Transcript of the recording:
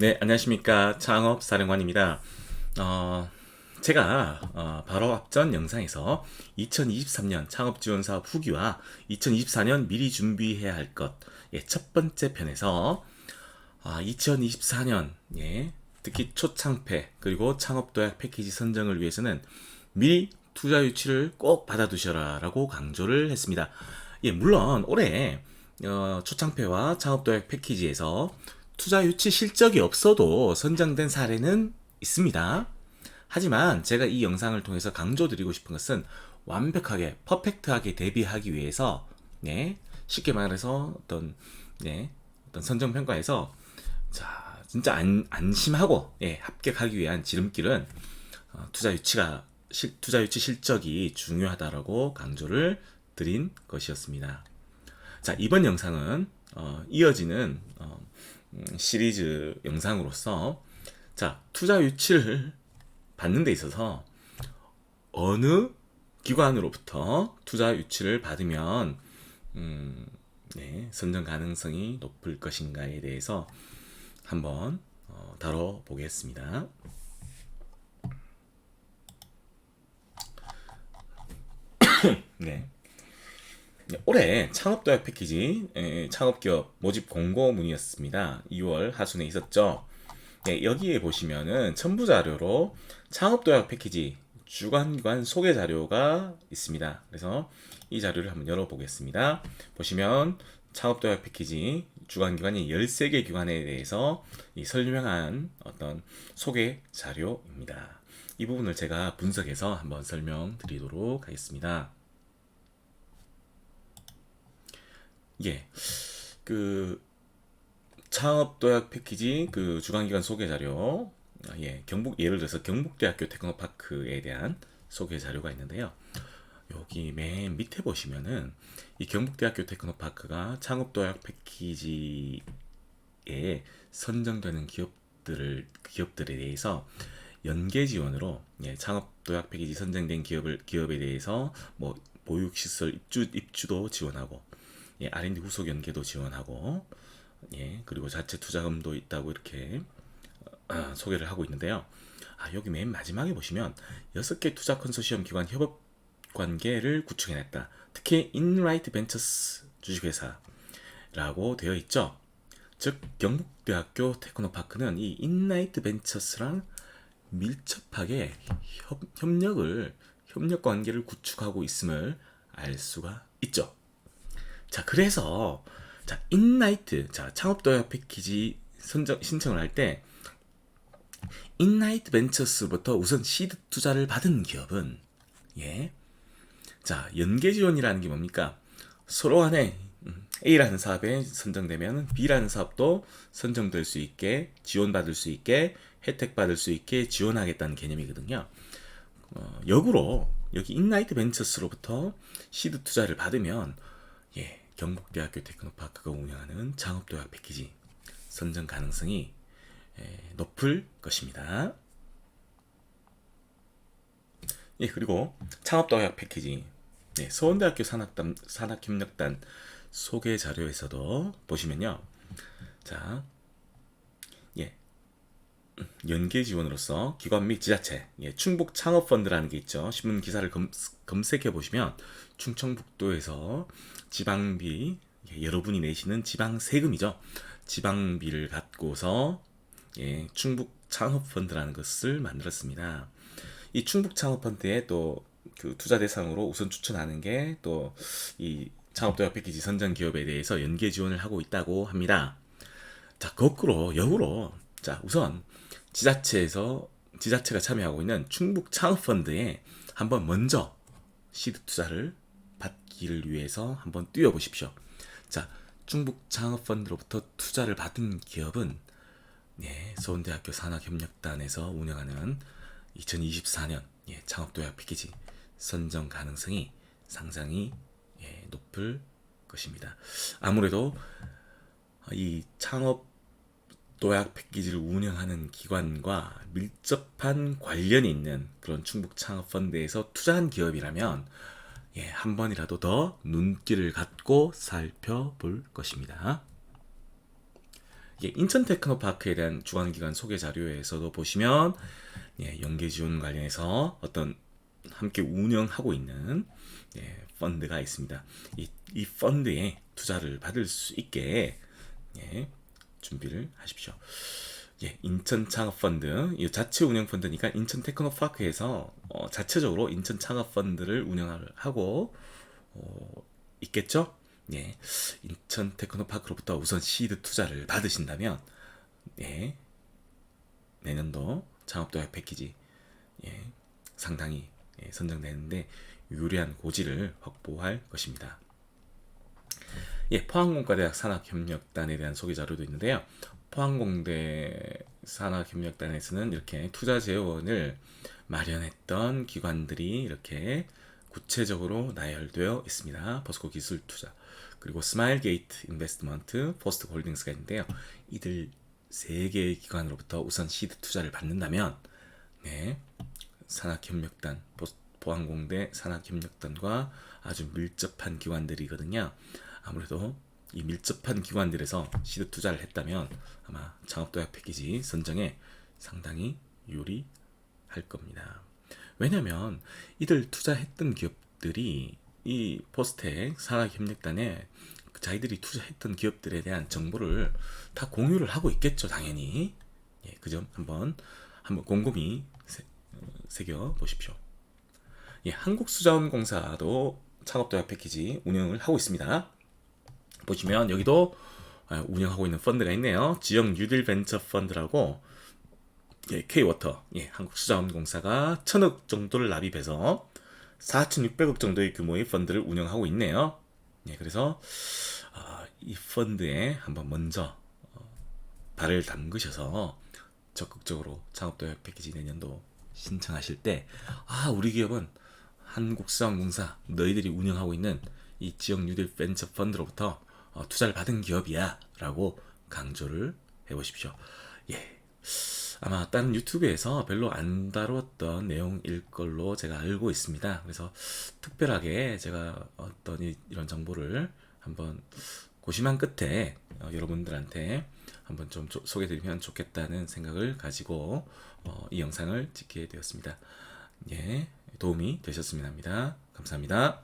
네, 안녕하십니까. 창업 사령관입니다. 어, 제가 어, 바로 앞전 영상에서 2023년 창업 지원 사업 후기와 2024년 미리 준비해야 할 것, 예, 첫 번째 편에서 아, 2024년, 예, 특히 초창패, 그리고 창업도약 패키지 선정을 위해서는 미리 투자 유치를 꼭 받아두셔라 라고 강조를 했습니다. 예, 물론 올해 어, 초창패와 창업도약 패키지에서 투자 유치 실적이 없어도 선정된 사례는 있습니다. 하지만 제가 이 영상을 통해서 강조드리고 싶은 것은 완벽하게 퍼펙트하게 대비하기 위해서 네, 쉽게 말해서 어떤 네, 어떤 선정 평가에서 자 진짜 안, 안심하고 예, 합격하기 위한 지름길은 어, 투자 유치가 실, 투자 유치 실적이 중요하다라고 강조를 드린 것이었습니다. 자 이번 영상은 어, 이어지는 시리즈 영상으로서 자 투자 유치를 받는 데 있어서 어느 기관으로부터 투자 유치를 받으면 음, 네, 선정 가능성이 높을 것인가에 대해서 한번 어, 다뤄보겠습니다. 네. 네, 올해 창업도약 패키지 창업기업 모집 공고문이었습니다. 2월 하순에 있었죠. 네, 여기에 보시면은 첨부 자료로 창업도약 패키지 주관기관 소개 자료가 있습니다. 그래서 이 자료를 한번 열어보겠습니다. 보시면 창업도약 패키지 주관기관이 13개 기관에 대해서 이 설명한 어떤 소개 자료입니다. 이 부분을 제가 분석해서 한번 설명드리도록 하겠습니다. 예. 그 창업 도약 패키지 그 주간기관 소개 자료 아, 예 경북 예를 들어서 경북대학교 테크노파크에 대한 소개 자료가 있는데요. 여기 맨 밑에 보시면은 이 경북대학교 테크노파크가 창업 도약 패키지에 선정되는 기업들을 기업들에 대해서 연계 지원으로 예, 창업 도약 패키지 선정된 기업을 기업에 대해서 뭐 보육 시설 입주 입주도 지원하고 예, R&D 후속 연계도 지원하고 예, 그리고 자체 투자금도 있다고 이렇게 어, 소개를 하고 있는데요. 아, 여기 맨 마지막에 보시면 여섯 개 투자 컨소시엄 기관 협업 관계를 구축해냈다. 특히 인라이트 벤처스 주식회사라고 되어 있죠. 즉 경북대학교 테크노파크는 이 인라이트 벤처스랑 밀접하게 협, 협력을 협력 관계를 구축하고 있음을 알 수가 있죠. 자, 그래서 자, 인나이트 자, 창업 도약 패키지 선정 신청을 할 때 인나이트 벤처스부터 우선 시드 투자를 받은 기업은 예. 자, 연계 지원이라는 게 뭡니까? 서로 간에 음, A라는 사업에 선정되면 B라는 사업도 선정될 수 있게 지원받을 수 있게 혜택 받을 수 있게 지원하겠다는 개념이거든요. 어, 역으로 여기 인나이트 벤처스로부터 시드 투자를 받으면 예, 경북대학교 테크노파크가 운영하는 창업도약 패키지 선정 가능성이 높을 것입니다. 예, 그리고 창업도약 패키지 네, 서원대학교 산학단, 산학협력단 소개 자료에서도 보시면요. 자, 예, 연계 지원으로서 기관 및 지자체, 예, 충북 창업 펀드라는 게 있죠. 신문 기사를 검, 검색해 보시면 충청북도에서 지방비 여러분이 내시는 지방 세금이죠. 지방비를 갖고서 예, 충북 창업 펀드라는 것을 만들었습니다. 이 충북 창업 펀드에 또 그 투자 대상으로 우선 추천하는 게 또 이 창업도약 패키지 선정 기업에 대해서 연계 지원을 하고 있다고 합니다. 자, 거꾸로 역으로 자, 우선 지자체에서 지자체가 참여하고 있는 충북 창업펀드에 한번 먼저 시드 투자를 받기를 위해서 한번 뛰어보십시오. 자, 중북 창업펀드로부터 투자를 받은 기업은 네, 서울대학교 산학협력단에서 운영하는 2024년 예, 창업도약 패키지 선정 가능성이 상당히 예, 높을 것입니다. 아무래도 이 창업 도약 패키지를 운영하는 기관과 밀접한 관련이 있는 그런 충북 창업 펀드에서 투자한 기업이라면 예, 한 번이라도 더 눈길을 갖고 살펴볼 것입니다. 이게 인천 테크노파크에 대한 주관기관 소개 자료에서도 보시면 예, 연계 지원 관련해서 어떤 함께 운영하고 있는 예, 펀드가 있습니다. 이, 이 펀드에 투자를 받을 수 있게 예, 준비를 하십시오. 예, 인천 창업 펀드, 이 자체 운영 펀드니까 인천 테크노 파크에서 어, 자체적으로 인천 창업 펀드를 운영하고 어, 있겠죠? 예, 인천 테크노 파크로부터 우선 시드 투자를 받으신다면, 예, 내년도 창업 도약 패키지 예, 상당히 예, 선정되는데 유리한 고지를 확보할 것입니다. 예, 포항공과대학 산학협력단에 대한 소개 자료도 있는데요. 포항공대 산학협력단에서는 이렇게 투자 재원을 마련했던 기관들이 이렇게 구체적으로 나열되어 있습니다. 버스코 기술 투자 그리고 스마일 게이트 인베스트먼트 포스트 홀딩스가 있는데요. 이들 세 개의 기관으로부터 우선 시드 투자를 받는다면 네, 산학협력단 포- 포항공대 산학협력단과 아주 밀접한 기관들이거든요. 아무래도 이 밀접한 기관들에서 시드 투자를 했다면 아마 창업도약 패키지 선정에 상당히 유리할 겁니다. 왜냐하면 이들 투자했던 기업들이 이 포스텍 산학협력단에 그 자기들이 투자했던 기업들에 대한 정보를 다 공유를 하고 있겠죠, 당연히. 예, 그 점 한번 한번 곰곰이 새, 겨 보십시오. 예, 한국수자원공사도 창업도약 패키지 운영을 하고 있습니다. 보시면 여기도 아, 운영하고 있는 펀드가 있네요. 지역 뉴딜 벤처 펀드라고 예, K워터, 예, 한국수자원공사가 천억 정도를 납입해서 4,600억 정도의 규모의 펀드를 운영하고 있네요. 예, 그래서 아, 이 펀드에 한번 먼저 어, 발을 담그셔서 적극적으로 창업도약 패키지 내년도 신청하실 때, 아, 우리 기업은 한국수자원공사 너희들이 운영하고 있는 이 지역 뉴딜 벤처 펀드로부터 어, 투자를 받은 기업이야 라고 강조를 해보십시오. 예. 아마 다른 유튜브에서 별로 안 다뤘던 내용일 걸로 제가 알고 있습니다. 그래서 특별하게 제가 어떤 이- 이런 정보를 한번 고심한 끝에 어, 여러분들한테 한번 좀 조- 소개드리면 좋겠다는 생각을 가지고 어, 이 영상을 찍게 되었습니다. 예, 도움이 되셨으면 합니다. 감사합니다.